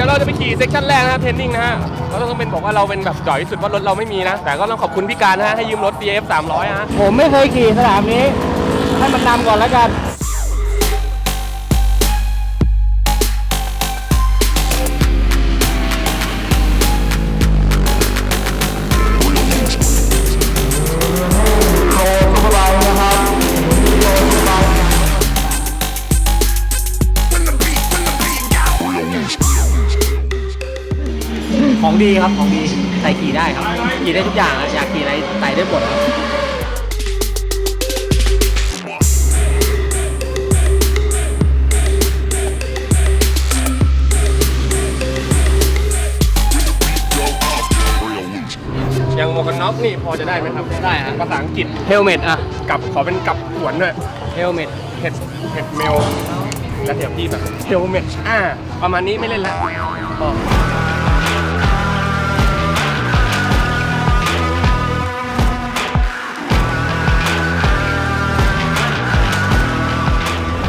ดี๋ยวเราจะไปขี่เซสชั่นแรกนะครับเทรนนิ่งนะฮะเราต้องเป็นบอกว่าเราเป็นแบบจ่อยที่สุดว่ารถเราไม่มีนะ แต่ก็ต้องขอบคุณพี่การนะฮะให้ยืมรถ BF 300ฮะผมไม่เคยขี่สนามนี้ ให้มันนำก่อนแล้วกัน ดีครับของดีใส่ขี่ได้ครับขี่ได้ทุกอย่างอะอยากขี่อะไรใส่ได้หมดครับอย่างหมวกกันน็อกนี่พอจะได้ไหมครับ ได้ฮะภาษาอังกฤษเฮลเมตอะกับขอเป็นกับขวนด้วยเฮลเมตเห็ดเห็ดเมลแล้วเดี๋ยวพี่แบบเฮลเมทอ่าประมาณนี้ไม่เล่นละ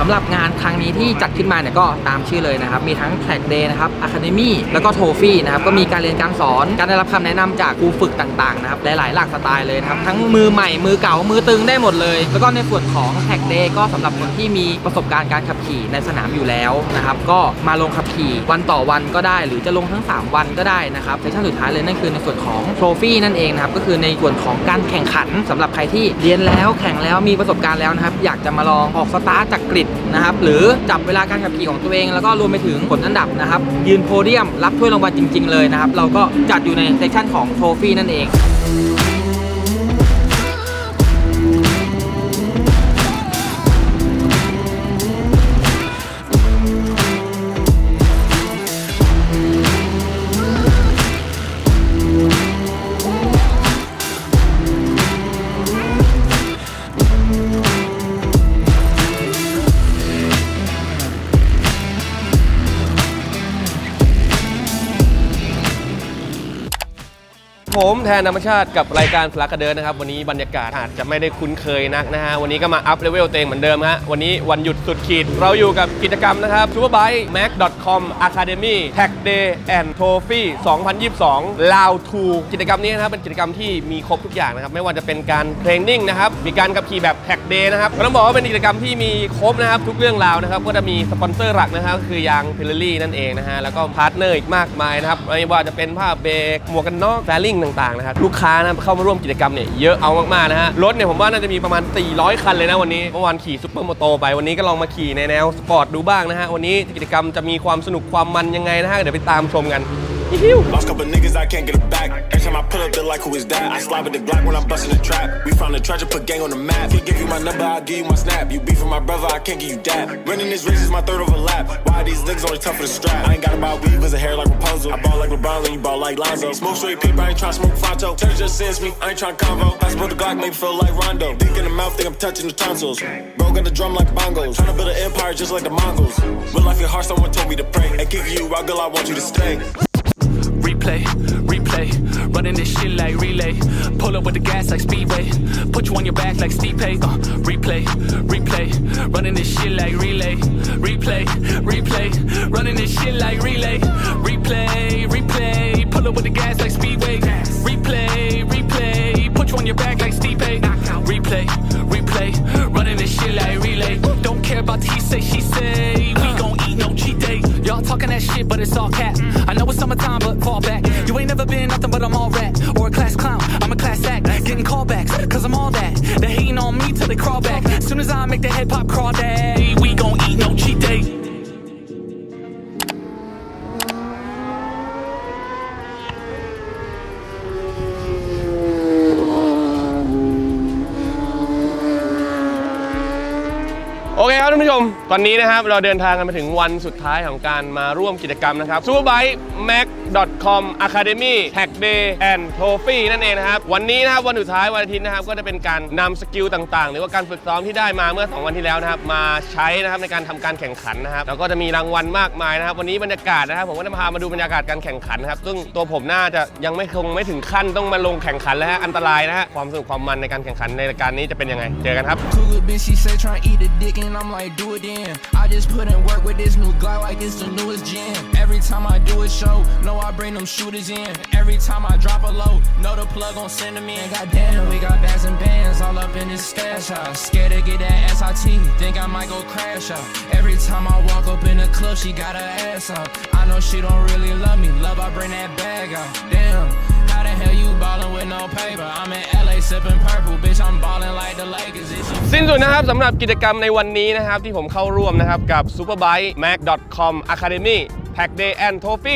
หรับงานครั้งนี้ที่จัดขึ้นมาเนี่ยก็ตามชื่อเลยนะครับ มีทั้งแท็กเดย์นะครับอะคาเดมี่แล้วก็โทฟี่นะครับ ก็มีการเรียนการสอน การได้รับคำแนะนำจากครูฝึกต่างๆนะครับ หลายๆหลากสไตล์เลยนะครับ ทั้งมือใหม่ มือเก่า มือตึงได้หมดเลย แล้วก็ในส่วนของแท็กเดย์ก็สำหรับคนที่มีประสบการณ์การขับขี่ในสนามอยู่แล้วนะครับ ก็มาลงขับขี่วันต่อวันก็ได้ หรือจะลงทั้ง 3 วันก็ได้นะครับเซสชั่นสุดท้ายเลยนั่นคือในส่วนของโทฟี่นั่นเองนะครับ ก็คือในส่วนของการแข่งขันสำหรับใครที่เรียนแล้วแข่งแล้วมีประสบการณ์แล้วนะครับ อยากจะมาลองออกสตาร์ทจากกริดนะครับหรือจับเวลาการขับขี่ของตัวเองแล้วก็รวมไปถึงผลอันดับนะครับยืนโพเดียมรับถ้วยรางวัลจริง ๆ เลยนะครับเราก็จัดอยู่ในเซสชั่นของโทฟี่นั่นเอง ผมแทนธรรมชาติกับรายการฟลักกระเดินนะครับ วันนี้บรรยากาศอาจจะไม่ได้คุ้นเคยนักนะฮะ วันนี้ก็มาอัพเลเวลเตวเองเหมือนเดิมฮะ วันนี้วันหยุดสุดขีด เราอยู่กับกิจกรรมนะครับ superbike mac com academy tag day and trophy 2022 Lao กิจกรรมนี้นะครับเป็นกิจกรรมที่มีครบทุกอย่างนะครับ ไม่ว่าจะเป็นการเทรนนิ่งนะครับ มีการขับขี่แบบ tag day นะครับก็ต้องบอกว่าเป็นกิจกรรมที่มีครบนะครับทุกเรื่องราวนะครับ ก็จะมีสปอนเซอร์หลักนะครับคือยางพิลลี่นั่นเองนะฮะ แล้วก็พาร์ทเนอร์อีกมากมายนะครับ ไม่ว่าจะเป็นผ้าเบรกหมวกกันน็อกแฟลิ่งต่างๆนะครับลูกค้านะเข้ามาร่วมกิจกรรมเนี่ยเยอะเอามากๆนะฮะรถเนี่ยผมว่าน่าจะมีประมาณ 400 คันเลยนะวันนี้เมื่อวานขี่ซุปเปอร์โมโตไปวันนี้ก็ลองมาขี่ในแนวสปอร์ตดูบ้างนะฮะวันนี้กิจกรรมจะมีความสนุกความมันยังไงนะฮะเดี๋ยวไปตามชมกัน Lost couple niggas, I can't get it back. Every time I pull up, they're like, who is that? I slide with the Glock when I'm busting the trap. We found the treasure, put gang on the map. He give you my number, I'll give you my snap. You beef with my brother, I can't give you that. Running this race is my third overlap. Why these niggas only tough for the strap? I ain't got about weed, cause the hair like Rapunzel. I ball like LeBron, then you ball like Lonzo. Smoke straight people, I ain't tryna smoke Fonto. Church just sends me, I ain't tryna convo. I support the Glock, make me feel like Rondo. Dick in the mouth, think I'm touching the tonsils. Bro got the drum like bongos. Tryna build an empire just like the Mongols. Real life get hard, someone told me to pray. And kick you, rock girl, I want you to stay. Replay, replay, running this shit like relay. Pull up with the gas like speedway. Put you on your back like Steve Uh, replay, replay, running this shit like relay. Replay, replay, running this shit like relay. Replay, replay, pull up with the gas like speedway. Replay, replay, put you on your back like Steve Replay, replay, running this shit like relay. Don't care about the he say, she say. We gon' eat no cheat day. Y'all talking that shit, but it's all cap. I know it's summertime, but till they crawl back. Soon as I make the head pop crawl day, านผู้ชม ตอนนี้นะครับเราเดินทางกันมาถึงวันสุดท้ายของการมาร่วมกิจกรรมนะครับ superbike mac com academy tag day and trophy นั่นเองนะครับ วันนี้นะครับวันสุดท้ายวันอาทิตย์นะครับ ก็จะเป็นการนำสกิลต่างๆ หรือว่าการฝึกซ้อมที่ได้มาเมื่อ 2 วันที่แล้วนะครับ มาใช้นะครับในการทำการแข่งขันนะครับแล้วก็จะมีรางวัลมากมายนะครับ วันนี้บรรยากาศนะครับ ผมก็จะพามาดูบรรยากาศการแข่งขันนะครับ ซึ่งตัวผมน่าจะยังไม่คงไม่ถึงขั้นต้องมาลงแข่งขันแล้วฮะอันตรายนะฮะความสนุกความมันในการแข่งขันในรายการนี้จะเป็นยังไงเจอกันครับ Do it then. I just put in work with this new Glock like it's the newest gen. Every time I do a show, know I bring them shooters in. Every time I drop a low, know the plug gon' send them in. Goddamn, we got bags and bands all up in this stash house. Scared to get that SIT, think I might go crash out. Every time I walk up in the club, she got her ass out. I know she don't really love me, love I bring that bag out. Damn. How the hell you ballin' with no paper? I'm in LA sippin' purple, bitch. I'm ballin' like the Lakers. It's สิ้นสุดนะครับสำหรับกิจกรรมในวันนี้นะครับ ที่ผมเข้าร่วมนะครับ กับ Superbike Mac.com Academy Tag Day and Trophy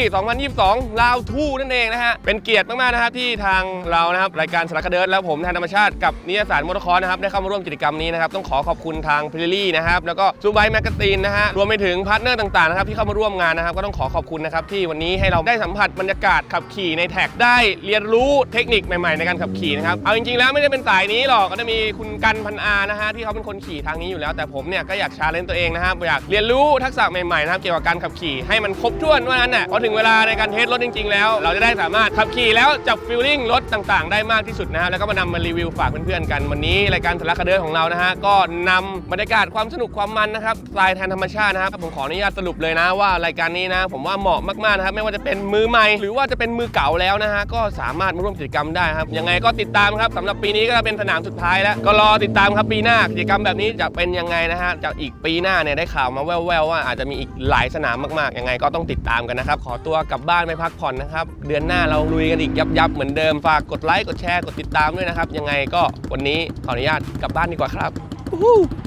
2022 ลาวทูนั่นเองนะฮะ เป็นเกียรติมาก ๆ นะครับที่ทางเรานะครับ รายการสารคดีแล้วผมแทนธรรมชาติกับนิยสารมอเตอร์คอร์นะครับ ได้เข้ามาร่วมกิจกรรมนี้นะครับ ต้องขอขอบคุณทางพิลลี่นะครับ แล้วก็ซูบายแมกกาซีนนะฮะ รวมไปถึงพาร์ทเนอร์ต่าง ๆ นะครับที่เข้ามาร่วมงานนะครับ ก็ต้องขอขอบคุณนะครับที่วันนี้ให้เราได้สัมผัสบรรยากาศขับขี่ในแท็กได้เรียนรู้เทคนิคใหม่ ๆ ในการขับขี่นะครับเอาจริง ๆ แล้วไม่ได้เป็นสายนี้หรอกก็จะมีคุณกันพันอานะฮะที่เขาเป็นคนขี่ทางนี้อยู่แล้วแต่ผมเนี่ยก็อยากชาเลนจ์ตัวเองนะครับอยากเรียนรู้ทักษะใหม่ๆนะครับเกี่ยวกับการขับขี่ให้มันครบถ้วนว่านั้นน่ะพอถึงเวลาในการเทสรถจริง ๆ แล้ว เราจะได้สามารถขับขี่แล้วจับฟิลลิ่งรถต่างๆ ได้มากที่สุดนะครับแล้วก็มานำมารีวิวฝากเพื่อนๆกันวันนี้รายการทะกระเดินของเรานะฮะก็นำบรรยากาศความสนุกความมันนะครับสไตล์แทนธรรมชาตินะครับผมขออนุญาตสรุปเลยนะว่ารายการนี้นะ ผมว่าเหมาะมากๆนะครับไม่ว่าจะเป็นมือใหม่ หรือว่าจะเป็นมือเก่าแล้วนะฮะก็สามารถมาร่วมกิจกรรมได้ครับยังไงก็ติดตามครับสำหรับปีนี้ก็จะเป็นสนามสุดท้ายแล้วก็รอติดตามครับปีหน้ากิจกรรมแบบนี้จะเป็นยังไงนะฮะจากอีกปีหน้าเนี่ยได้ข่าวมาแว่วๆว่าอาจจะมีอีกหลายสนามมากๆยังไงก็ต้องติดตามกันนะครับ ขอตัวกลับบ้านไปพักผ่อนนะครับ เดือนหน้าเราลุยกันอีกยับยับเหมือนเดิมฝากกดไลค์กดแชร์กดติดตามด้วยนะครับ ยังไงก็วันนี้ขออนุญาตกลับบ้านดีกว่าครับ Woo!